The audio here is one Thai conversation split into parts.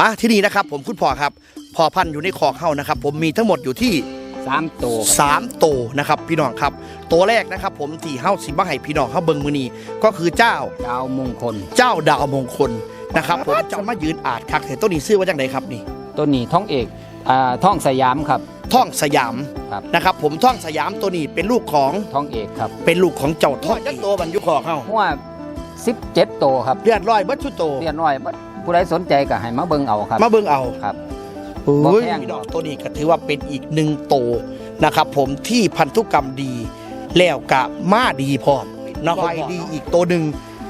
ปะที่นี่นะครับผมคุณพ่อครับพ่อพันธุ์อยู่ในคอกเฮานะครับ ผมมีทั้งหมดอยู่ที่สามตัวครับสามโตวนะครับพี่น้องครับ ตัวแรกนะครับ ผมที่เฮาสิมาให้พี่น้องเฮาเบิ่งมื้อนี้ก็คือเจ้าดาวมงคล เจ้าดาวมงคลนะครับผมเจ้ามายืนอาจคักเห็นต้นนี้ชื่อว่าจังไดครับนี่ตัวนี้ท่องเอกอ่าท่องสยามครับท่องสยามครับนะครับผมท่องสยามตัวนี้เป็นลูกของท่องเอกครับเป็นลูกของเจ้าท่องจักโตวบรรยุคอกเฮาหัวสิบเจ็ดตัวครับเลือดร้อยเบิดชุดโตเรียนน้อย ผู้ใดสนใจก็ให้มาเบิ่งเอาครับมาเบิ่งเอาครับโอ้บ่ยแพงพี่น้องตัวนี้ก็ถือว่าเป็นอีกหนึ่งโตวนะครับ ผมที่พันธุกรรมดีแล้วกะมาดีพร้อมเนาะควายดีอีกตัวหนึ่ง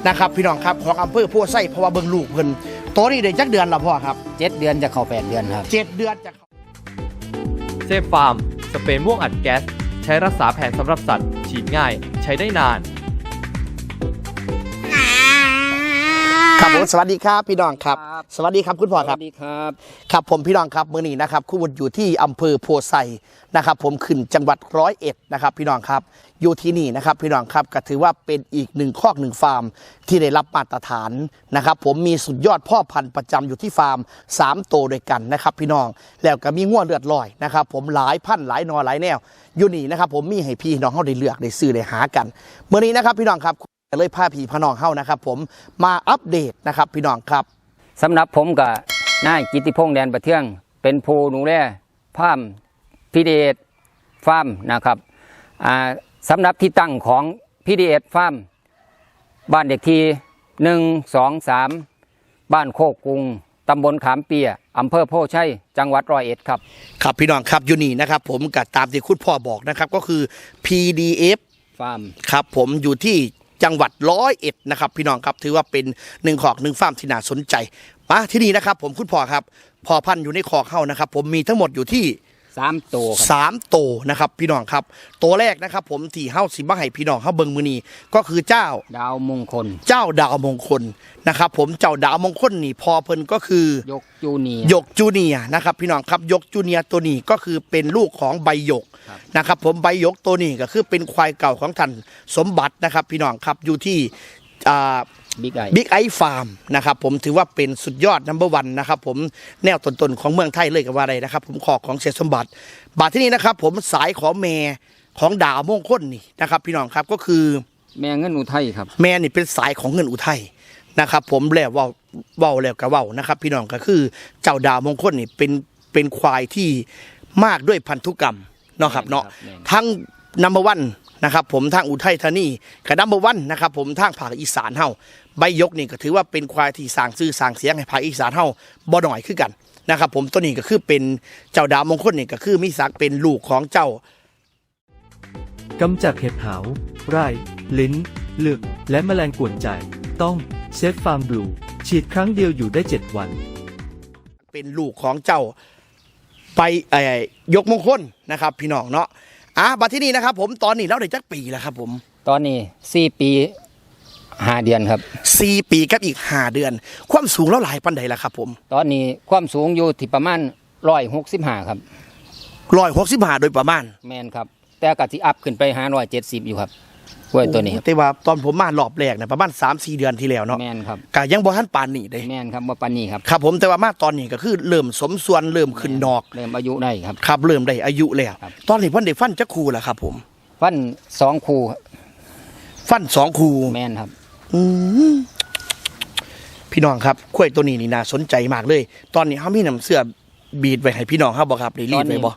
นะครับ พี่น้องครับของอำเภอพัวไส้เพราะว่าเบิ่งลูกเพิ่นตัวนี้ได้จักเดือนละพ่อครับเจ็ดเดือนจะเข้าแปดเดือนครับ เจ็ดเดือนจะเซฟฟาร์ม สเปรย์ม่วงอัดแก๊ส ใช้รักษาแผนสำหรับสัตว์ ฉีดง่าย ใช้ได้นาน ครับผมสวัสดีครับพี่น้องครับครับสวัสดีครับคุณพ่อสครัวับสดีครับครับผมพี่น้องครับมื้อนี้นะครับคู่วุฒิอยู่ที่อำเภอโพไซนะครับ ผมขึ้นจังหวัดร้อยเอ็ดนะครับ พี่น้องครับอยู่ที่นี่นะครับพี่น้องครับก็ถือว่าเป็นอีกหนึ่งคอกหนึ่งฟาร์มที่ได้รับมาตรฐานนะครับ ผมมีสุดยอดพ่อพันธุ์ประจำอยู่ที่ฟาร์มสามโตวด้วยกันนะครับ พี่น้องแล้วก็มีง่วเลือดลอยนะครับ ผมหลายพันธุ์หลายนอหลายแนวอยู่นี่นะครับ ผมมีให้พี่น้องเขาได้เลือกได้ซื้อได้หากันเมื่อนี้นะครับ พี่น้องครับ เลยพาพี่พน้องเข้านะครับ ผมมาอัปเดตนะครับพี่น้องครับสำหรับผมกับนายกิติพงษ์แดนประเทือง เป็นผู้ดูแลฟาร์มพีดีเอฟาร์มนะครับอ่าสำหรับที่ตั้งของพีดีเอฟาร์มบ้านเด็กที่หนึ่งสองสามบ้านโคกกุงตำบลขามเปียอำเภอโพชัยจังหวัดร้อยเอ็ดครับ ครับพี่น้องครับอยู่นี่นะครับผมกับตามที่คุณพ่อบอกนะครับก็คือ PDF ฟาร์มครับผมอยู่ที่ จังหวัดร้อยเอ็ดนะครับพี่น้องครับถือว่าเป็นหนึ่งขอกหนึ่งฟาร์มที่น่าสนใจมาที่นี่นะครับผมคุณพ่อครับพ่อพันธุ์อยู่ในคอกเข้านะครับ ผมมีทั้งหมดอยู่ที่ สามตัวครับ สามโตวนะครับพี่น้องครับ ตัวแรกนะครับ ผมที่เฮ้าสิมาให้พี่น้องเฮ้าเบิงมือนีก็คือเจ้าดาวมงคล เจ้าดาวมงคลนะครับผมเจ้าดาวมงคลนี่พอเพิ่นก็คือยกจูเนียร์หยกจูเนียร์นะครับพี่น้องครับหยกจูเนียร์ตัวนี้ก็คือเป็นลูกของใบหยกครับ นะครับผมใบหยกตัวนี้ก็คือเป็นควายเก่าของท่านสมบัตินะครับ พี่น้องครับอยู่ที่อ่า บิ๊กไอบิ๊กไอฟาร์มนะครับผมถือว่าเป็นสุดยอดนัมเบอร์วันนะครับผมแนวต้นๆของเมืองไทยเลยก็ว่าได้นะครับ ผมขอของเสียสมบัติบาทที่นี่นะครับ ผมสายของแม่ของดาวมงคลนี่นะครับ พี่น้องครับก็คือแม่เงินอุทัยครับ แม่นี่เป็นสายของเงินอุทัยนะครับ ผมแล้วเว่าเว้าแล้วก็เว้านะครับ พี่น้องก็คือเจ้าดาวมงคลนี่เป็นเป็นควายที่มากด้วยพันธุกรรมเนาะครับเนาะแม่นทั้งนัมเบอร์วัน นะครับผมทางอุทัยธานีกับนัมเบอร์วันนะครับผมทางภาคอีสานเฮาใบยกนี่ก็ถือว่าเป็นควายที่สร้างชื่อสร้างเสียงให้ภาคอีสานเฮาบ่หน่อยคือกันนะครับผมตัวนี้ก็คือเป็นเจ้าดาวมงคลนี่ก็คือมีศักดิ์เป็นลูกของเจ้ากำจัดเห็บหาว ไร่ ลิ้นหลึก และแมลงกวนใจ ต้องเซฟฟาร์มบลูฉีดครั้งเดียวอยู่ได้ 7 วัน เป็นลูกของเจ้าไปเอ่อยกมงคลนะครับ พี่น้องเนาะ อะบัดที่นี่นะครับ ผมตอนนี้เราได้จักปีแล้วครับ ผมตอนนี้สี่ปีห้าเดือนครับ สี่ปีกับอีกห้าเดือน ความสูงแล้วหลายปันใดแล้วครับ ผมตอนนี้ความสูงอยู่ที่ประมาณร้อยหกสิบห้าครับ ร้อยหกสิบห้าโดยประมาณ แมนครับ แต่กะที่อัพขึ้นไปหาร้อยเจ็ดสิบอยู่ครับ กล้วยตัวนี้ครับแต่ว่าตอนผมมารอบแรกเนี่ยประมาณสามสี่เดือนที่แล้วเนาะแมนครับก็ยังบ่ทันปานนี่เด้แมนครับว่าปานนี้ครับครับผมแต่ว่ามาตอนนี้ก็คือเริ่มสมส่วนเริ่มขึ้นดอกเริ่มอายุได้ครับครับเริ่มได้อายุแล้วครับตอนนี้เพันได้ฟันจักคูแล้วครับ ผม ฟันสองคู่ครับฟันสองคูแมนครับอืมพี่น้องครับกล้วยตัวนี้นี่น่าสนใจมากเลย ตอนนี้เขามีน้ำเสื้อบีดไว้ให้พี่น้องเขาบ่ครับได้รีดไว้บ่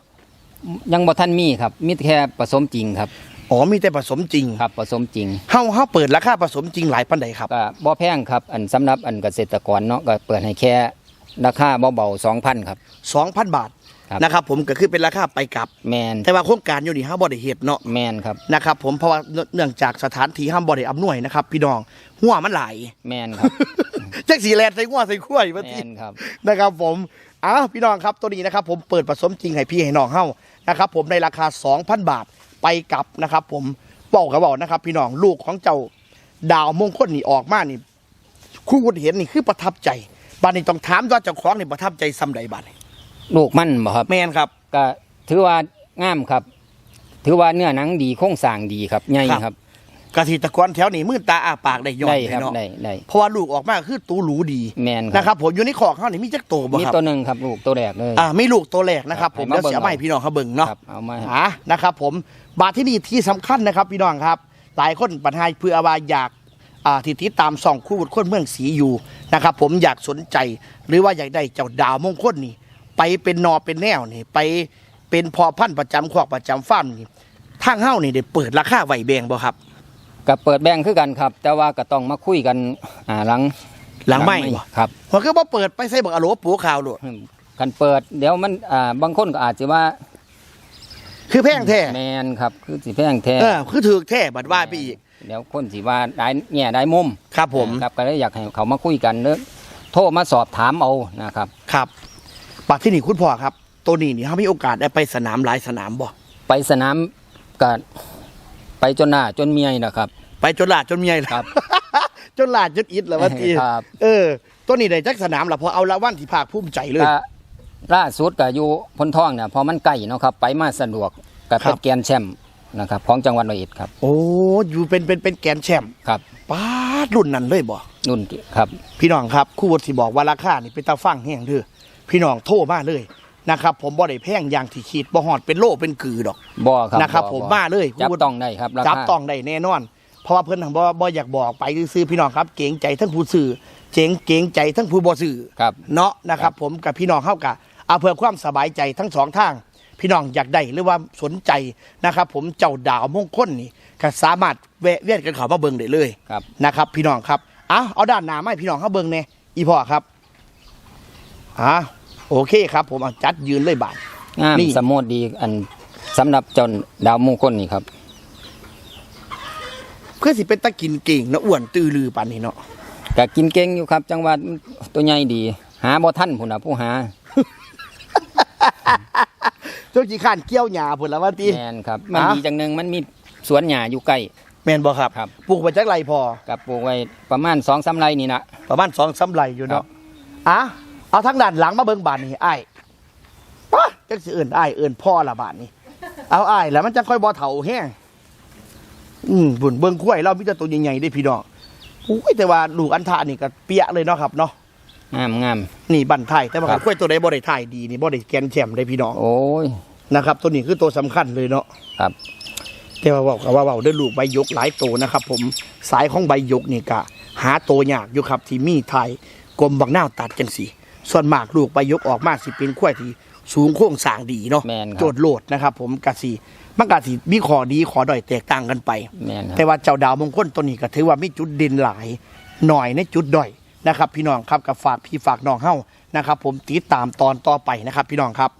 ยังบ่ทันมีครับ มีแค่ผสมจริงครับ อ๋อมีแต่ผสมจริงครับผสมจริงเฮาเฮาเปิดราคาผสมจริงหลายปันใดครับก็บ่แพงครับอันสำหรับอันเกษตรกรเนาะก็เปิดให้แค่ราคาเบาๆสองพันครับ 2,000 บาทครับ นะครับผมก็คือเป็นราคาไปกลับ แมนแต่ว่าโครงการอยู่นี่เฮาบ่ได้เฮ็ดเนาะแมนครับ นะครับผมเพราะว่าเนื่องจากสถานที่ห้ามบ่ได้อำนวยนะครับพี่น้องหัวมันหลายแมนครับจักสีแลนใส่หัวใส่ขั้วอยู่แมว่าตินครับ นะครับผมอ้าวพี่น้องครับตัวนี้นะครับผมเปิดผสมจริงให้พี่ให้น้องเฮานะครับผมในราคา 2,000 บาท ไปกลับนะครับ ผมบอกกับบอกนะครับ พี่น้องลูกของเจ้าดาวมงคลนี่ออกมานี่คู่วุฒเห็นนี่คือประทับใจบ้านนี้ต้องถามว่าเจ้าของนี่ประทับใจซ้ำใดบ้านนี้ลูกมันบ่ครับแม่นครับ ก็ถือว่างามครับ ถือว่าเนื้อหนังดีโครงสร้างดีครับใหญ่ครับครับ เกษตรกรแถวนี้มืดตาอ้าปากได้ย้อนได้เลยครับเนาะได้ได้เพราะว่าลูกออกมาคือตูหรูดีแมนนะครับผมอยู่ในขอกเขานี่มีจักโตบ่มีครับตัวหนึ่งครับลูกตัวแรกเลยอ่ามีลูกตัวแรกนะครับครับผมให้มาแล้วเสียเบิ่งไม่พี่น้องเขาเบิ่งเนาะครับเอามาอ่านะครับผมบาทที่นี่ที่สำคัญนะครับพี่น้องครับ หลายคนปัญหาเพื่อว่าอยากอ่าที่ติดตามส่องคู่คนเมืองสีอยู่นะครับผมอยากสนใจหรือว่าอยากได้เจ้าดาวมงคลนี่ ไปเป็นนอเป็นแนวนี่ไปเป็นพอพันธุ์ประจำขอกประจำฟาร์มนี่ทางเฮ้านี่ได้เปิดราคาไหวแบงบ่ครับ กับเปิดแบ่งคือกันครับ แต่ว่าก็ต้องมาคุยกันอ่าหลังหลังไม่บ่ครับมันคือบ่เปิดไปใส่บักอะโหลปูข่าวโลดกันเปิดเดี๋ยวมันอ่าบางคนก็อาจจะว่า คือแพงแท้แมนครับ คือสิแพงแท้เออคือถือแท้บัดว่าไปอีก เดี๋ยวคนสิว่าได้แง่ได้มุมครับผมครับก็เลยอยากให้เขามาคุยกันเด้อโทรมาสอบถามเอานะครับ ครับบัดที่นี่คุณพ่อครับ ตัวนี้นี่เขามีโอกาสได้ไปสนามหลายสนามบ่ไปสนามก็ ไปจนหน้าจนเมียนี่นะครับ ไปจนหลาดจนเมียครับ จนหลาดจนอิดแล้วว่าทีครับ เออตัวนี้ได้จักสนามละพอเอาละวันที่ภาคภูมิใจเลย ก็ล่าสุดก็อยู่พนท่องเนี่ยพอมันใกล้เนาะครับ ไปมาสะดวกก็ครัเป็นบ แกรนด์แชมป์นะครับของจังหวัดร้อยเอ็ดครับโอ้อยู่เป็นเป็นเป็นแกนแชมป์ครับป้าดรุ่นนั้นเลยบ่ นุ่นที่ครับ พี่น้องครับครู่วดที่บอกว่าราคานี่เป็นตาฟังแห้งเด้อพี่น้องโทรมาเลย นะครับผมบ่ได้แพงอย่างที่คิดบ่ฮอดเป็นโลเป็นกือดอกบ่ครับนะครับบ่ผมบ่มาเลยจับพูดต้องได้ครับราคาจับต้องได้แน่นอน เพราะว่าเพิ่นทางบ่บ่อยากบอกไปซื้อๆพี่น้องครับ เก่งใจทั้งผู้ซื้อเจ๋งเก่งใจทั้งผู้บ่ซื้อครับเนาะนะครับ ผมกับพี่น้องเข้ากะเอาเพื่อความสบายใจทั้งสองทางพี่น้องอยากได้หรือว่าสนใจนะครับ ผมเจ้าดาวมงคลนี่ก็สามารถแวะเวียนกันเขามาเบิ่งได้เลยครับนะครับ พี่น้องครับเอาเอาด้านหน้ามาให้พี่น้องเขาเบิ่งเนี่ยอีพ่อครับอ่า โอเคครับผมเอาจัดยืนเลยบาท งามนี่ สมโมดดีอันสำหรับเจ้าดาวมงคลนี่ครับ เพื่อสิเป็นตะกินเก่งเนาะอ้วนตือลือปานนี้เนาะก็กินเก่งอยู่ครับ จังหวัดตัวใหญ่ดี หาบ่ทันพุ่นน่ะผู้หาเจ้าจีข้านเกี้ยวหญ้าพุ่นละว่าติแม่นครับ มันอะ ดีจังหนึงมันมีสวนหญ้าอยู่ใกล้ แม่นบ่ครับ ครับ ปลูกไปจักไรพอ กับปลูกไว้ประมาณ2-3ไร่นี่นะ ประมาณสองสามไรอยู่ครัเนาะบอะ เอาทางด้านหลังมาเบิ่งบานนี่ไอ้ายป้าจักสิเอื่นไอ้ายเอื่นพ่อละบาทนี่เอาไอ้ายแล้วมันจะค่อยบ่เฒ่าแห้งอืมบุญเบิ่งกล้วยเรามีแต่ตัวใหญ่ๆได้พี่น้องอุ้ยแต่ว่าลูกอันทะนี่ก็เปียเลยเนาะครับเนาะงามงามนี่บันไทยแต่ว่าครับกล้วยตัวใดบ่ได้ถ่ายดีนี่บ่ได้แกนแชมป์ได้พี่น้องโอ้ยนะครับ ตัวนี้คือตัวสำคัญเลยเนาะครับแต่ว่าเว่าก็ว่าเว่าด้วยลูกใบยกหลายตัวนะครับ ผมสายของใบยกนี่กะหาตัวยากอยู่ครับที่มีไทยกลมบักหน้าวตัดจังสี ส่วนมากลูกใบยกออกมาสิเป็นขั้วยที่สูงโค้งสร้างดีเนาะแม่นครับ โจดโลดนะครับผมกะสีมันกะสีมีขอดีขอด้อยแตกต่างกันไป แม่นครับแต่ว่าเจ้าดาวมงคลตัวนี้ก็ถือว่ามีจุดเด่นหลายหน่อยในจุดด้อยนะครับ พี่น้องครับกับฝากพี่ฝากน้องเฮ้านะครับ ผมติดตามตอนต่อไปนะครับ พี่น้องครับ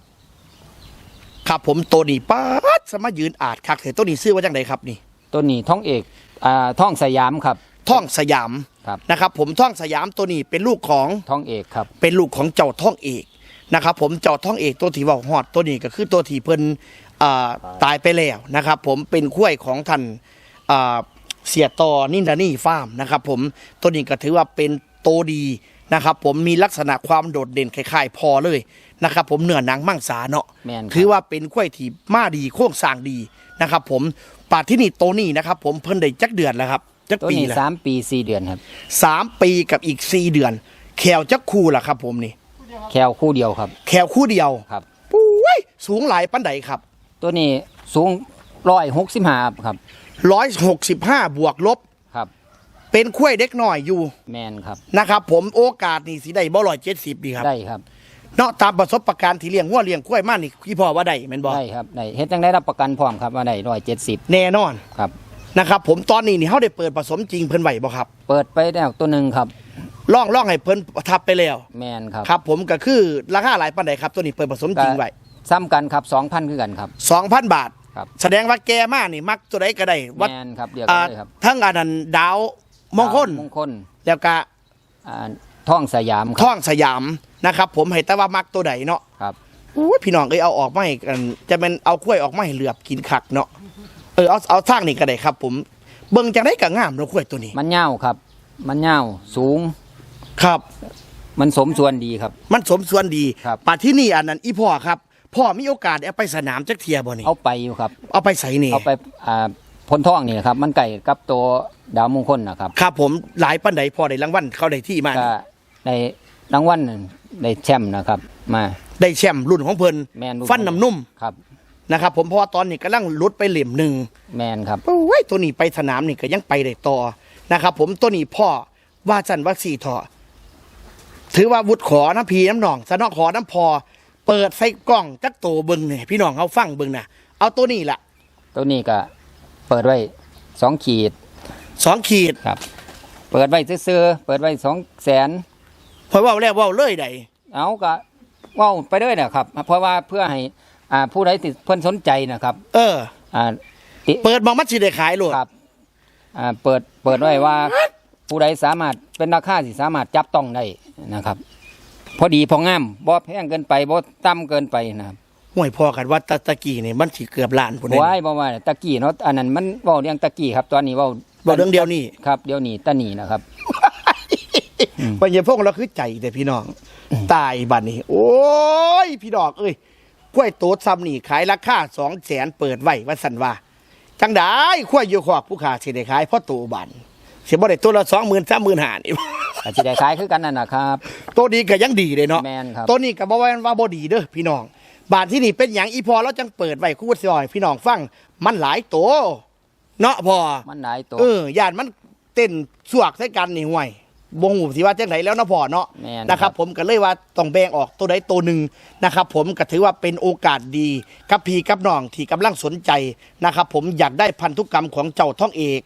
ครับผมตัวนี้ป้าดสมายืนอาจคักเถอะตัวนี้ซื้อว่าจังไดครับนี่ ตัวนี้ท่องเอกอ่าท่องสยามครับ ท่องสยามครับ นะครับ ผมท่องสยามตัวนี้เป็นลูกของท่องเอกครับ เป็นลูกของเจ้าท่องเอกนะครับผมเจ้าท่องเอกตัวที่เว่าฮอดตัวนี้ก็คือตัวที่เพิ่นอ่าตายไปแล้วนะครับ ผมเป็นขั้วยของท่านอ่าเสียตอนินดานี่ฟาร์มนะครับ ผมตัวนี้ก็ถือว่าเป็นโตวดีนะครับ ผมมีลักษณะความโดดเด่นคล้ายๆพอเลยนะครับ ผมเนื้อหนังมั่งสาเนาะ แม่นครับ ถือว่าเป็นขั้วยที่มาดีโค้งสร้างดีนะครับ ผมป่าที่นี่โตนี่นะครับ ผมเพิ่นได้จักเดือนแล้วครับ จักตัวปีนี้แล้วสามปีสี่เดือนครับ สามปีกับอีกสี่เดือน แขวจักคูล่ะครับ ผมนี่ แควคู่เดียวครับ แขวคู่เดียวครับ ปุ้ยสูงหลายปันใดครับตัวนี้สูงร้อยหกสิบห้าครับร้อยหกสิบห้าบวกลบ ครับ เป็นขั้วยเด็กหน่อยอยู่แมนครับ นะครับ ผมโอกาสนี่สิได้บ่ร้อยเจ็ดสิบดีครับ ได้ครับ เนาะตามประสบการณ์ที่เลี้ยงวัวเลี้ยงกล้วยมานี่พี่พ่อว่าได้แม่นบ่ได้ครับได้เฮ็ดจังได้รับประกันพร้อมครับว่าได้ร้อยเจ็ดสิบแน่นอน ครับ นะครับผมตอนนี้นี่เฮาได้เปิดผสมจริงเพิ่นไหวบ่ครับ เปิดไปแล้วตัวหนึ่งครับล่องล่องให้เพิ่นทับไปแล้ว แมนครับครับ ผมก็คือราคาหลายปันใดครับ ตัวนี้เปิดผสมจริงไว้ซ้ำกันครับสองพันคือกันครับสองพันบาท ครับ แสดงว่าแกมากนี่มักตัวใดก็ได้วัดแมนครับเดียวกัอ่านเลยครับทั้งอันนั้นดาวมงคลมงคลแล้วก็อ่าท่องสยามครับท่องสยามนะครับ ผมให้แต่ว่ามักตัวใดเนาะครับอู้ยพี่น้องเอ้ยเอาออกมาให้กันจะเป็นเอากล้วยออกมาให้เหลือบกินคักเนาะ เออเอาเอาทางนี่ก็ได้ครับ ผมเบิ่งจังได้ก็งามเนาะกล้วยตัวนี้มันเง่าวครับ มันเง่าวสูงครับ มันสมส่วนดีครับ มันสมส่วนดีครับป่าที่นี่อันนั้นอีพ่อครับพ่อมีโอกาสเอาไปสนามจักเทียบ่นี่เอาไปอยู่ครับ เอาไปใส่นี่เอาไปอ่าพลทองนี่นะครับ มันไก่กับตัวดาวมงคลนะครับครับ ผมหลายปันใดพอได้รางวัลเขาได้ที่มาก็ในรางวัลได้แชมป์นะครับ มาได้แชมป์รุ่นของเพิ่นแมนฟันน้ำนุ่มครับ นะครับผมเพราะว่าตอนนี้กำลังลดไปเหลี่ยมหนึ่งแมนครับโอ้ยตัวนี้ไปสนามนี่ก็ยังไปได้ต่อนะครับผมตัวนี้พ่อว่าจันว่าสี่ทอถือว่าวุฒขอน้ำพีน้ำหนองสนอขอน้ำพอ เปิดใส่กล้องจักโตเบิงเนี่ยพี่น้องเขาฟังเบิงนะเอาตัวนี้ละตัวนี้ก็เปิดไว้สองขีดสองขีดครับ เปิดไว้ซื้อๆเปิดไว้สองแสนพอเว่าแล้วเว่าเลยใดเอาก็เว้าไปด้วยนะครับ เพราะว่าเพื่อให้ อ่าผู้ใดติดเพิ่นสนใจนะครับเออ อ่าติเปิดมองมัดสิได้ขายโลดครับอ่าเปิดเปิดไว้ว่าผู้ใดสามารถเป็นราคาที่สามารถจับต้องได้นะครับ พอดีพองามบ่แพงเกินไปบ่ต่ำเกินไปนะครับห่วยพอกันว่าตะตะกี้นี่มันสิเกือบล้านพุ่นบ่เลยไว้บ่ว่าตะกี้เนาะอันนั้นมันเว้าเรื่องตะกี้ครับตอนนี้เว้าบอกเรื่องเดียวนี่ครับเดี๋ยวนี้ตะนี้นะครับปัญญาพวกเราคือใจแต่พี่น้องตายบัดนี้ โอ้ย พี่ดอกเอ้ย กล้วยโตดซ้ำนี่ขายราคาสองแสนเปิดไว้ว่าสันว่า จังได้กล้วยอยู่ขอบผู้ขาสิได้ขายเพราะตัวบันเสียบ่ได้ตัวละสองหมื่นสามหมื่นห้านี่อาจจะได้ขายคือกันนั่นนะครับตัวดีก็ยังดีเลยเนาะแม่นครับตัวนี้ก็บ่ว่าว่าบ่ดีเด้อพี่น้อง บาทที่นี่เป็นอย่างอีพอเราจังเปิดไว้คู่สิอย พี่น้องฟังมันหลายโตวเนาะพอมันหลายตัวเออย่านมันเต้นสวกใส่กันนี่ห่วย บงหูสิว่าจังไหนแล้วเนาะพ่อเนาะแม่นนะครับ ผมก็เลยว่าต้องแบ่งออกตัวใดตัวหนึ่งนะครับ ผมก็ถือว่าเป็นโอกาสดีกับพี่กับน้องที่กำลังสนใจนะครับ ผมอยากได้พันธุกรรมของเจ้าท่องเอก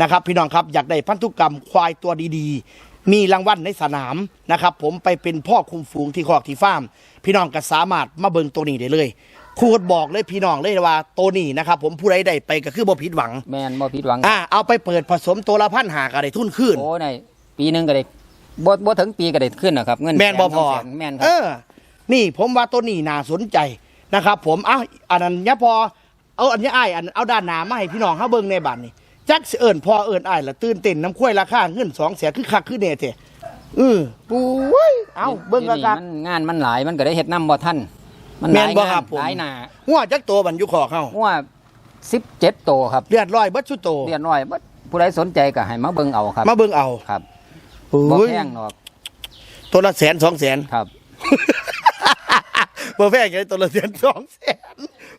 นะครับ พี่น้องครับอยากได้พันธุกรรมควายตัวดีๆ มีรางวัลในสนามนะครับ ผมไปเป็นพ่อคุมฝูงที่คอกที่ฟาร์มพี่น้องก็สามารถมาเบิ่งตัวนี้ได้เลยครูก็บอกเลยพี่น้องเลยว่าตัวนี้นะครับ ผมผู้ใดได้ไปก็คือบ่ผิดหวัง แม่นบ่ผิดหวัง อ่าเอาไปเปิดผสมตัวละพันหาก็ได้ทุนขึ้น โอ้ใน ปีหนึงก็ได้บ่บ่ถึงปีก็ได้ขึ้นนะครับ เงินแมนบอสพอสงแสนแม่นคเอรับอ นี่ผมว่าตัวนี้น่าสนใจนะครับ ผมเอาอันนั้นยะพอเอาอันนี้อ้ายอันเอาด้านหน้ามาให้พี่น้องเขาเบิ่งในบ้านนี่จักสิเอิญพอเอิญอ้ายละตื่นเต้นน้ำข้วยราคาเงินสองแสนคือคักคือเน่เถอะเออปุ้ยเอาเบิ่งราคา มันงานมันหลายมันก็ได้เฮ็ดน้ำบ่ทันมันหแม่ลานยบ่งาครันบผม หลายหน้าหัวจักตัวบันอยู่ขอเข้าว่า17โตวครับเลือดร้อยเบัดชุดโตเรียนน้อยบ่ผู้ใดสนใจก็ให้มาเบิ่งเอาครับ มาเบิ่งเอา ครับ โอ้บ่ยแพงหรอกตัวละแสนสองแสน ครับ บ่แพงเลยตัวละแสนสองแสน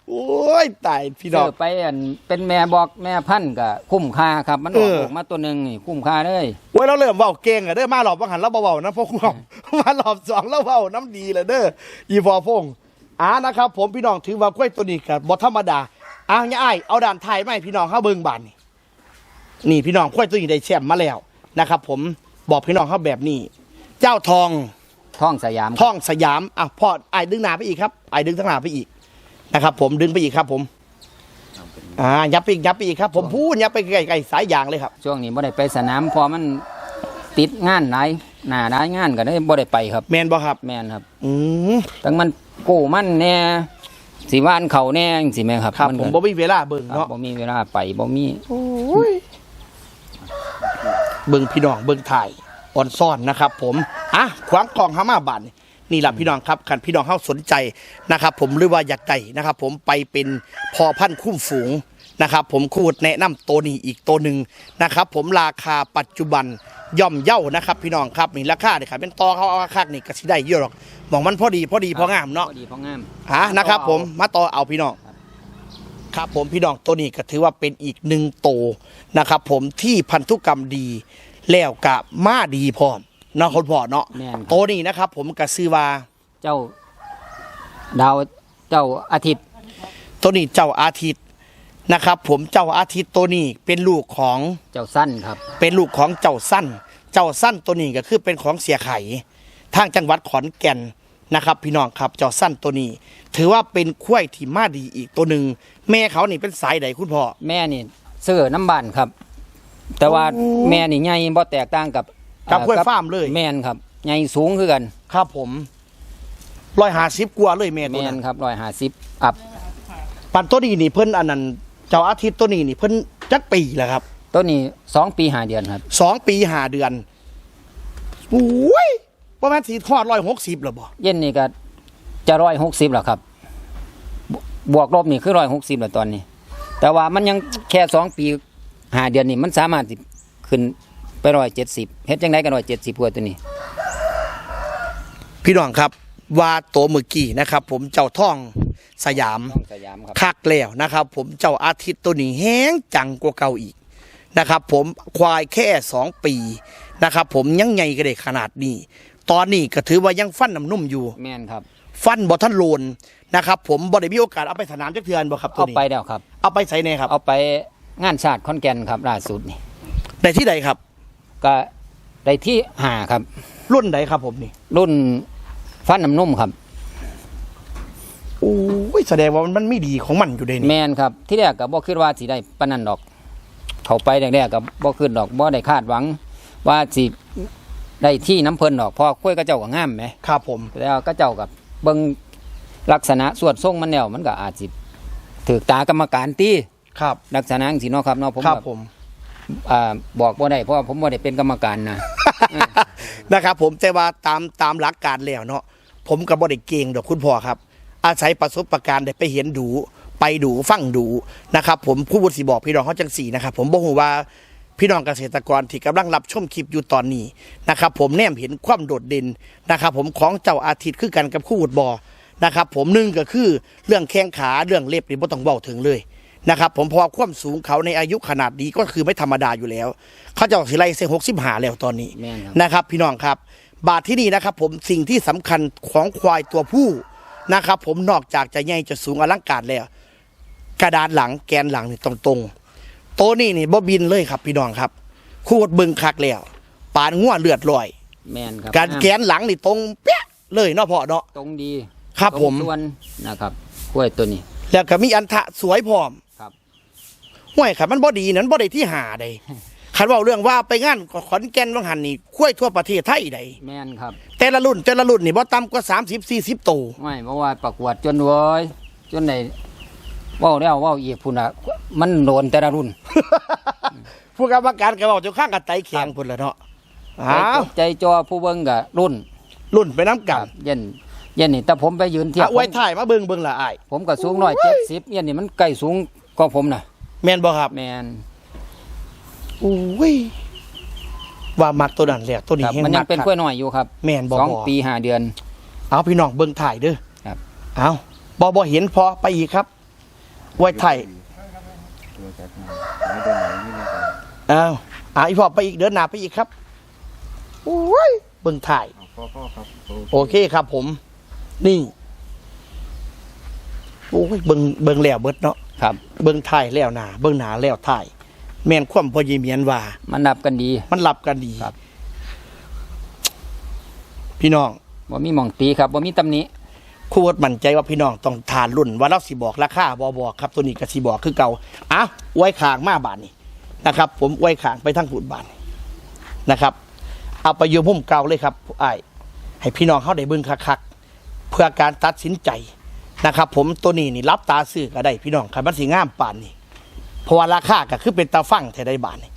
โอ้ยตายพี่น้อง ซื้อไปอันเป็นแม่บอกแม่พันธุ์ก็คุ้มค่าครับ มันออกเออ ลูกมาตัวหนึงนี่คุ้มค่าเลยโอ้ยเราเริ่มเว้าเก่งอะเด้อมาหลอบบังหันเราเบาๆนะพวกเรา มาหลอบสองเราเว้าน้ำดีเลยเด้ออีพอพงอ่านะครับ ผมพี่น้องถือว่ากล้วยตัวนี้กับบธรรมดาอ่าเนี่ยอ้ายเอาด่านไทยมาให้พี่น้องเข้าเบิ่งบานนี่นี่พี่น้องกล้วยตัวนี้ได้แชมป์มาแล้วนะครับ ผม บอกพี่น้องเขาแบบนี้ เจ้าทองท่องสยามท่องสยามอะพ่อไอ้ายดึงหนาไปอีกครับไอ้ายดึงทั้งหนาไปอีกนะครับ ผมดึงไปอีกครับ ผมอ่ายับไปอีกยับไปอีกครับ ผมพูดยับไปไกลๆสายยางเลยครับ ช่วงนี้บ่ได้ไปสนามเพอมันติดงานหลายหน้าหลายงานก็ได้บ่ได้ไปครับ แมนบ่ครับ แม่นครับอืมตั้งมันกู้มันแน่สิว่านเขาแน่จังสิแม่ครับครับนผมก็บ่มีเวลาเบิ่งครับเนาะบ่มีเวลาไปบ่มี เบิ่งพี่น้องเบิ่งถ่ายอ่อนซ่อนนะครับ ผมอะขวางกล่องหามาบานนี่แหละพี่น้องครับคันพี่น้องเฮาสนใจนะครับ ผมหรือว่าอยากได้นะครับ ผมไปเป็นพอพันธุ์คุ้มฝูงนะครับ ผมคูดแนะนำตัวนี้อีกตัวหนึ่งนะครับ ผมราคาปัจจุบันย่อมเย่านะครับ พี่น้องครับนี่ราคาเนี่ยครับเป็นต่อเขาเอาคักนี่ก็สิได้เยอะหรอกมองมันพอดีพอดีพองามเนาะพอดีพองามอะนะครับ ผมมาต่อเอาพี่น้องครับผมพี่น้องตัวนี้ก็ถือว่าเป็นอีกหนึ่งโตว นะครับผมที่พันธุกรรมดีแล้วกับมาดีพร้อมเนาะคนพ่อเนาะแม่นครับตัวนี้นะครับ ผมก็ซื้อว่าเจ้า ดาวเจ้าอาทิตย์ ตัวนี้เจ้าอาทิตย์นะครับ ผมเจ้าอาทิตย์ตัวนี้เป็นลูกของเจ้าสั้นครับ เป็นลูกของเจ้าสั้น เจ้าสั้นตัวนี้ก็คือเป็นของเสียไข่ทางจังหวัดขอนแก่นนะครับพี่น้องครับเจ้าสั้นตัวนี้ ถือว่าเป็นคุ้ยที่มาดีอีกตัวหนึ่งแม่เขานี่เป็นสายใดคุณพ่อแม่นี่ เสื้อน้ำบานครับ แต่ว่าแม่นี่ใหญ่บ่แตกต่างกับกับเอ่อคุ้ยฟาร์มเลย แม่นครับใหญ่สูงคือกัน ครับผมร้อยหาสิบกว่าเลยแม่ตัวแม่นนั้นครับ150อัพปันตัวนี้นี่เพิ่นอันนั้นเจ้าอาทิตย์ตัวนี้นี่เพิ่นจักปีแล้วครับต้นนี้สองปีห้าเดือนครับ สองปีห้าเดือนโอ้ยประมาณสี่ทอดร้อยหกสิบหรอบ่เย็นนี่ก็จะ160แล้วครับบวกลบนี่คือ160แล้วตอนนี้ แต่ว่ามันยังแค่สองปีห้าเดือนนี่มันสามารถสิขึ้นไปร้อยเจ็ดสิบเฮ็ดจังไดกันร้อยเจ็ดสิบกว่าตัวนี้พี่น้องครับว่าโตวเมื่อกี้นะครับ ผมเจ้าท่องสยามต้องสยามครับคักแล้วนะครับ ผมเจ้าอาทิตย์ตัวนี้แห้งจังกว่าเก่าอีกนะครับ ผมควายแค่สองปีนะครับ ผมยังใหญ่ก็ได้ขนาดนี้ ตอนนี้ก็ถือว่ายังฟันน้ำนุ่มอยู่ แม่นครับ ฟันบอท่านโลน นะครับผมบอได้มีโอกาสเอาไปสนามจักเทือนบ่ครับตัวเอานี้ไปแล้วครับ เอาไปใส่ในครับเอาไปงานชาติคอนแก่นครับล่าสุดนี่ในที่ใดครับ ก็ได้ที่หาครับ รุ่นใดครับผมนี่รุ่นฟันน้ำนุ่มครับ โอ้ยแสดงว่ามันไม่ดีของมันอยู่ในแมนี้นครับ ที่แรกก็บ่คิดว่าสิได้ปานนั้นดอก เขาไปแรกๆก็บ่คิดดอกบ่ได้คาดหวัง ว่าสิได้ที่น้ำเพิ่นดอกเพอคุยกับเจ้าก็งามแหมครับผมแล้วก็เจ้ากับเบิ่ง ลักษณะสวดทรงมันแล้วมันก็อาจสิถือตากรรมการตีครับลักษณะจังซี่เนาะครับเนาะผมครับก็ผมอ่าบอกบ่ได้เพราะว่าผมบ่ได้เป็นกรรมการนะ นะครับผมแต่ว่าตามตามหลักการแล้วเนาะผมกับบริเก่งดอกคุณพ่อครับ อาศัยประสบการณ์ได้ไปเห็นดู ไปดูฟังดูนะครับผมผู้บุตรสีบอกพี่น้องเขาจังสีนะครับผมบอกว่าพี่น้องเกษตรกรที่กำลังรับชมคลิปอยู่ตอนนี้นะครับผมแนมเห็นความโดดเด่นนะครับผมของเจ้าอาทิตย์คือกันกับคู่บุตรบอ นะครับผมหนึ่งก็คือเรื่องแข้งขาเรื่องเล็บนี่ไม่ต้องบอกถึงเลยนะครับผมเพราะว่าความสูงเขาในอายุขนาดนี้ก็คือไม่ธรรมดาอยู่แล้ว เขาจะออกสิไลเซหกสิบหาแล้วตอนนี้แม่นครับ นะครับ พี่น้องครับ บาทที่นี่นะครับ ผมสิ่งที่สำคัญของควายตัวผู้นะครับ ผมนอกจากจะใหญ่จะสูงอลังการแล้ว กระดานหลังแกนหลังนี่ตรงตรงๆโตวนี่นี่บ่บินเลยครับ พี่น้องครับคูดบึงคักแล้วปานงัวเลือดลอย แม่นครับการแกนหลังนี่ตรงเป๊ะเลยเนาะพ่อเนาะ ตรงดี ครับตงผม ส่วนนะครับกล้วยตัวนี้ แล้วก็มีอันทะสวยพร้อมครับ ห้วยขันมันบ่ดีนั้นบ่ได้ที่หาใดคันเว่าเรื่องว่าไปงานขอนแก่นบางหันนี่คุ้วยทั่วประเทศไทยใดแม่นครับแต่ละรุ่นแต่ละรุ่นนี่บ่ต่ำกว่า30 40ตัวไม่เพราะว่าประกวดจนเว้ยจนในเว้าแล้วเว้าอีกพุ่นน่ะมันโดนแต่ละรุ่นผู้กรรมการก็บอกจนข้างกับไตแข็งพุ่นละเนาะอ้าวใจจอผู้เบิ่งก็รุ่นรุ่นไปน้ำกันเย็น เย็นนี่แต่ผมไปยืนเทียบอะผไว้มถ่ายมาเบิ่งเบิ่งละอ้ายผมก็สูงร้อยเจ็ดสิบเย็นนี่มันใกล้สูงกว่าผมน่ะ แม่นบ่ครับแมนอุ้ยว่ามักตัวนั้นแหละตัวนี้ครับแห้งมันยัมังกเป็นครับกล้วยน้อยอยู่ครับแม่นบ่สองพอปีห้าเดือน เอาพี่น้องเบิ่งถ่ายเด้อครับ เอาบ่บ่เห็นพอไปอีกครับ ไว้ถ่ายเอาเอาอีพอไปอีกเดินหน้าไปอีกครับโอ้ยเบิ่งถ่ายโอเคครับผม นี่โอ้ยเบิ่งเบิ่งแล้วเบิดเนาะครับ เบิ่งถ่ายแล้วหนาเบิ่งหนาแล้วถ่ายแม่นความพอยีเมียนว่า มันนับกันดี มันหลับกันดีครับ พี่น้องว่ามีหมองตีครับว่ามีตำหนิครูวดมั่นใจว่าพี่น้องต้องทานรุ่นว่าเราสิบอกราคาบอบอกครับ ตัวนี้ก็สิบอกคือเก่าอ้าวไว้ขางมาบานนี้นะครับ ผมไว้ขางไปทั้งผูดบานนี้นะครับ เอาไปโยมุมเก่าเลยครับไอ้ายให้พี่น้องเขาได้เบิ่งคักๆเพื่อการตัดสินใจนะครับ ผมตัวนี้นี่รับตาซื้อก็ได้พี่น้องคันมันสิงามปานนี้เพราะว่าราคาก็คือเป็นตาฟังแท้ได้บานนี้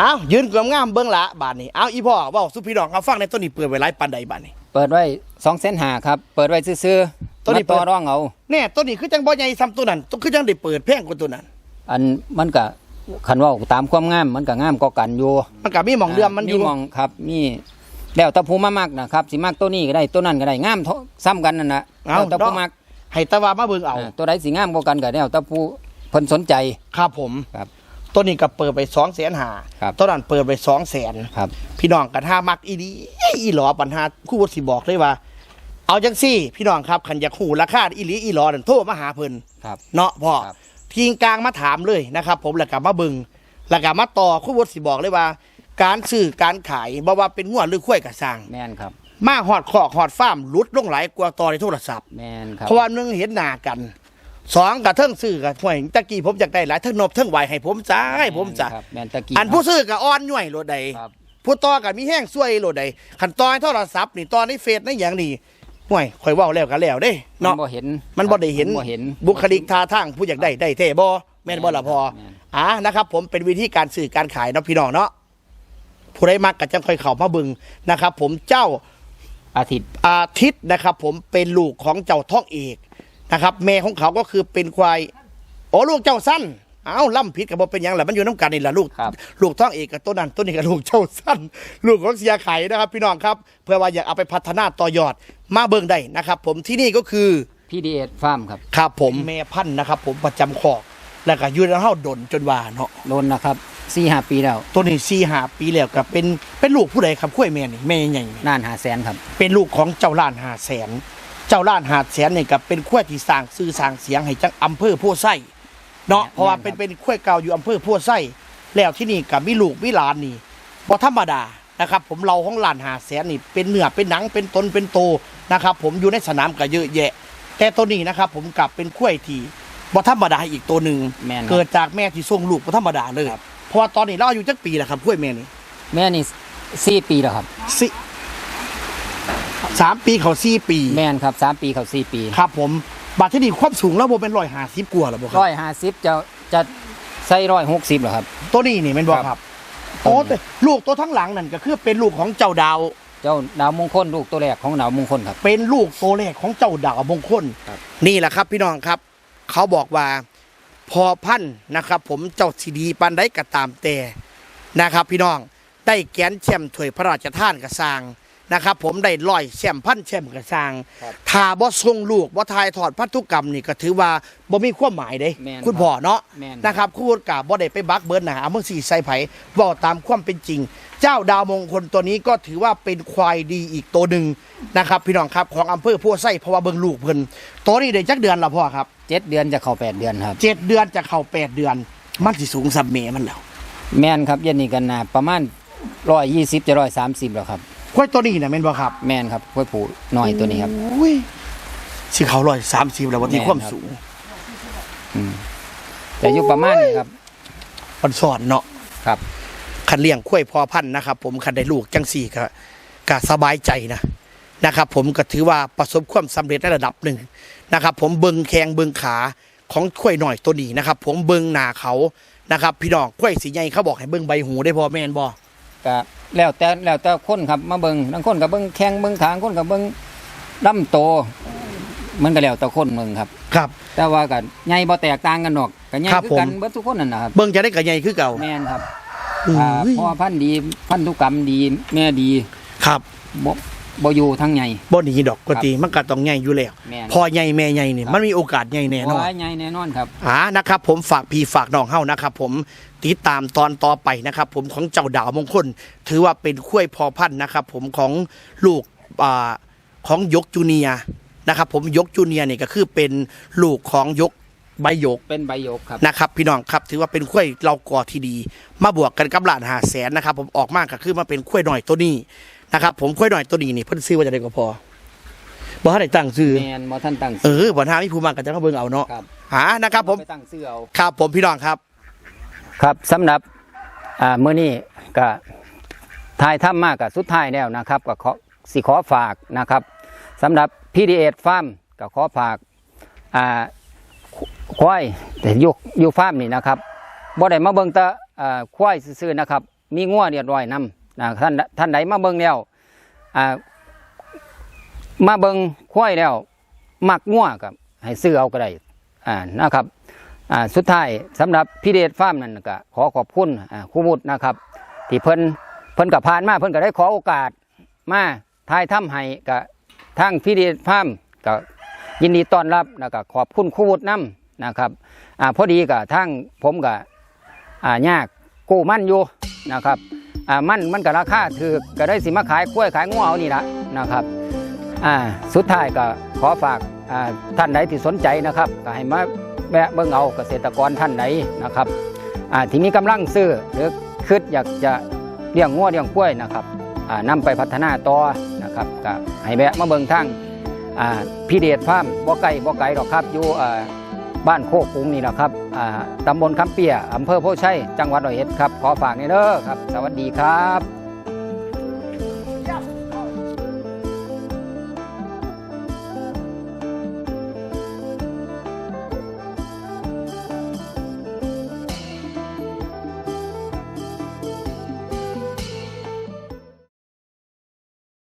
อ้าวยืนกลมงามเบิ่งละบานนี้อ้าวอีพ่อเว่าสุพี่น้องเขาฟังในตัวนี้เปิดไว้หลายปานใดบานนี้เปิดไว้สองเส้นหาครับเปิดไว้ซื่อๆตัวนี้มาต่อเปิดร่องเอาแน่ตัวนี้คือจังบ่ใหญ่ซ้ำตัวนั้นตัวคือจังได้เปิดแพงกว่าตัวนั้น อันมันก็คันเว่าตามความงามมันก็งามก็กันอยู่มันก็มีหมองเดือมมันอยู่มองครับมี แล้วแตะพูมามากนะครับสิมากตัวนี้ก็ได้ตัวนั้นก็ได้งามเท่าซ้ำกันนั่นนะเอาแล้วแตะพูมากให้ตะวามาเบิ่งเอา อ่าตัวใดสิงามกว่ากันก็แล้วแตะพูเพิ่นสนใจ ครับผมครับตัวนี้ก็เปิดไปสองแสนหาครับตัวนั้นเปิดไปสองแสนครับพี่น้องกันห้ามักอีดีอีหลอปัญหาคู่วุฒิบอกเลยว่า เอาจังซี่ พี่น้องครับขันอยากหูราคาอีหลีอีหลอนั่นโทรมาหาเพิ่น ครับ เนาะพ่อครับ ทีงกลางมาถามเลยนะครับ ผมแล้วก็มาเบิ่งแล้วก็มาต่อคู่วุฒิบอกเลยว่า การซื้อการขายบ่ว่าเป็นงวดหรือคุ้ยกระสร้างแม่นครับ มาหอดขอกหอดฟาร์มหลุดลงหลายกว่าต่อในโทรศัพท์แม่นครับเพราะว่าหนึงเห็นหน้ากันสองกับเทิงซื้อกับห่วยตะกี้ผมอยากได้หลายเทิงนบเทิงไหวให้ผมจ้าให้ผมจ้าครับแม่นตะกี้อันผู้ซื้อกับอ่อนหน่วยโลดใดครับผู้ต่อกับมีแห้งซวยโลดใดขันตอนโทรศัพท์นี่ตอนในเฟซในอย่างนี้ห่วยข่อยเว่าแล้วก็แล้วเด้มันเนาะบ่เห็นมันบ่ได้เห็นบ่เห็น บุคลิกท่าทางผู้อยากได้ได้เท่บ่แม่นบ่ล่ะพอแม่นอ่านะครับ ผมเป็นวิธีการสื่อการขายเนาะพี่น้องเนาะ ผู้ใดมักก็จังค่อยเข้ามาเบิ่งนะครับ ผมเจ้าอาทิตย์อาทิตย์นะครับ ผมเป็นลูกของเจ้าท่องเอกนะครับ แม่ของเขาก็คือเป็นควายโอ้ลูกเจ้าสั้นเอ้าล่ำผิดกับบ่เป็นหยังแหละมันอยู่น้ำกันนี่แหละลูก ครับ ลูกท้องเอกกับตัวนั้นตัวนี้กับลูกเจ้าสั้น ลูกของเสียไข่นะครับ พี่น้องครับเพื่อว่าอยากเอาไปพัฒนาต่อยอดมาเบิ่งได้นะครับ ผมที่นี่ก็คือ PDS ฟาร์มครับครับผมแม่พันธุ์นะครับ ผมประจำคอกแล้วก็อยู่ในเฮาดนจนว่าเนาะ โดนนะครับ สี่ห้าปีแล้วตัวนี้สี่หาปีแล้วก็เป็นเป็นลูกผู้ใดครับคุ้ยแม่นี่แม่ใหญ่นี่น่านหาแสนครับเป็นลูกของเจ้าล้านหาแสนเจ้าล้านหาแสนนี่ก็เป็นขั้วที่สร้างซื่อสร้างเสียงให้จังอำเภอโพไส้เนาะแม่นเพราะว่าเป็นครับเป็นขั้วเก่าอยู่อำเภอโพไส้แล้วที่นี่กับมีลูกมีหลานนี่บ่ธรรมดานะครับผมเราของล้านหาแสนนี่เป็นเนื้อเป็นหนังเป็นตนเป็นโตนะครับผมอยู่ในสนามก็เยอะแยะ แต่ตัวนี้นะครับผมกลับเป็นขั้วที่บ่ธรรมดาอีกตัวหนึ่งแม่นครับ เกิดจากแม่ที่ส่งลูกบ่ธรรมดาเลย เพราะว่าตอนนี้เราอายุจักปีแล้วครับขั้วแม่นี่แม่นี่สี่ปีแล้วครับ สิสามปีเขาสี่ปี แม่นครับสามปีเขาสี่ปีครับ ผมบัตรที่นี่ความสูงแล้วโบเป็นร้อยห้าสิบกว่าหรอบ่คร้รับอยห้าสิบจะจะใส่ร้อยหกสิบเหรอครับ ตัวนี้นี่เป็นบ่ครับโอ้แต่ลูกตัวทั้งหลังนั่นก็คือเป็นลูกของเจ้าดาว เจ้าดาวมงคลลูกตัวแรกของดาวมงคลครับ เป็นลูกตัวแรกของเจ้าดาวมงคล ครับ นี่แหละครับพี่น้องครับ เขาบอกว่า พอพันนะครับ ผมเจ้าสีดีปันได้กระตามแต่นะครับ พี่น้องได้แกนแชมป์ถ้วยพระราชทานกระสร้าง นะครับ ผมได้ร้อยแชมป์พันแชมป์กระสร้างครับถ้าบ่ทรงลูกบ่ทายถอดพันธุกรรมนี่ก็ถือว่าบ่มีความหมายเด้แม่นคุณพ่อเนาะแม่น นะครับคู่กาบ่ได้ไปบักเบิร์นหนาเอามือสีใส่ไผ่บอกตามความเป็นจริง เจ้าดาวมงคลตัวนี้ก็ถือว่าเป็นควายดีอีกตัวหนึ่งนะครับ พี่น้องครับของอำเภอพัวไส้เพราะว่าเบิ่งลูกเพิ่นตัวนี้ได้จักเดือนละพ่อครับเจ็ดเดือนจะเข้าแปดเดือนครับ เจ็ดเดือนจะเข้าแปดเดือน มันสิสูงสับเมมันแล้ว แม่นครับเย็นนี้กันนาประมาณร้อยยี่สิบจะร้อยสามสิบแล้วครับ ควายตัวนี้น่ะแม่นบ่ครับแม่นครับกล้วยผูน้อยตัวนี้ครับ อุ้ยสิเขาร้อยสามสิบแล้ววันที่แม่นความครับสูงจะอยู่ประมาณนี้ครับมันสอนเนาะครับคันเลี้ยงข้วยพอพันธุ์นะครับ ผมคันได้ลูกจังสี่ก็ก็สบายใจนะนะครับ ผมก็ถือว่าประสบความสำเร็จในระดับหนึ่งนะครับ ผมเบิงแขงเบิงขาของข้วยหน่อยตัวนี้นะครับ ผมเบิงหน้าเขานะครับ พี่น้องข้วยสีใหญ่เขาบอกให้เบิงใบหูได้พอแม่นบ่ก็ แล้วแต่แล้วแต่คนครับมาเบิงบางคนกับเบิงแข้งเบิงขางคนกับเบิงลำโตมันก็แล้วแต่คนเมืองครับ ครับ แต่ว่าก็ใหญ่บ่แตกต่างกันหรอกก็ใหญ่ครับคือกันผมเบิดทุกคนนั่นนะครับเบิงจะได้กับใหญ่คือเก่าแม่นครับอุ้อ่ายพ่อพันธุ์ดีพันธุกรรมดี แม่ดีครับ บ่บ่อยู่ทั้งใหญ่ บ่หนีดอกกติมันก็ต้องใหญ่อยู่แล้ว แม่น พอใหญ่แม่ใหญ่นี่มันมีโอกาสใหญ่แน่นอน ว่าใหญ่แน่นอนครับ อ่านะครับผมฝากพี่ฝากน้องเฮานะครับผมติดตามตอนต่อไปนะครับผมของเจ้าดาวมงคล ถือว่าเป็นคุ้ยพอพันธุ์นะครับผมของลูกอ่าของยกจูเนียร์นะครับผมยกจูเนียร์นี่ก็คือเป็นลูกของยกใบยก เป็นใบโยกครับ นะครับพี่น้องครับถือว่าเป็นคุ้ยเราก่อที่ดี มาบวกกันกับหลานหาแสนนะครับผมออกมากก็คือมาเป็นคุ้ยหน่อยตัวนี้ นะครับผมคุ้ยหน่อยตัวนี้นี่เพิ่นซื้อว่าจะได้ก็พอบ่ทันได้ตั้งซื้อแม่นบ่ท่านตั้งเออบ่ทามีผู้มาก็จะมาเบิ่งเอาเนาะครับอ่านะครับ ผมไปตั้งซื้อเอาครับผมพี่น้องครับครับสำหรับอ่ามื้อนี้ก็ทายถ้ำมากกับสุดท้ายแล้วนะครับก็ขอสิขอฝากนะครับสำหรับ PDS Farm ก็ขอฝากอ่าควายแต่อยู่อยู่ฟาร์มนี่นะครับบ่ได้มาเบิ่งแต่อ่าควายซื่อๆนะครับ มีงัวเรียบร้อยนํ นะท่านท่านใดมาเบิ่งแล้วอ่ามาเบิ่งควายแล้วมักงัวกับให้ซื้อเอาก็ได้อ่านะครับอ่าสุดท้ายสำหรับพี่เดชฟาร์มนั่นก็ขอขอบคุณอ่าครูบุตรนะครับ ที่เพิ่นเพิ่นกับผ่านมาเพิ่นก็ได้ขอโอกาสมาทายถ้ำให้กับทางพี่เดชฟาร์มก็ยินดีต้อนรับแล้วก็ขอบคุณครูบุตรนํนะครับอ่าพอดีกับทางผมก็อ่ายากกู้มั่นอยู่นะครับ อ่ามั่นมันก็ราคาถือก็ได้สิมาขายกล้วยขายงวเอานี่ละนะครับอ่าสุดท้ายก็ขอฝากอ่าท่านใดที่สนใจนะครับก็ให้มาแวะเบิ่งเอาเกษตรกรท่านไหนนะครับอ่าที่มีกำลังซื้อหรือคิดอยากจะเลี้ยงงวเลี้ยงกล้วยนะครับอ่านำไปพัฒนาต่อนะครับก็ให้แวะมาเบิ่งทางอ่าพี่เดชฟาร์มบ่ไก่บ่ไก่หรอกครับอยู่อ่า บ้านโคกกุ้งนี่แหละครับอ่าตำบลคำเปียอำเภอโพชัยจังหวัดร้อยเอ็ดครับ ขอฝากนี่เด้อครับ สวัสดีครับ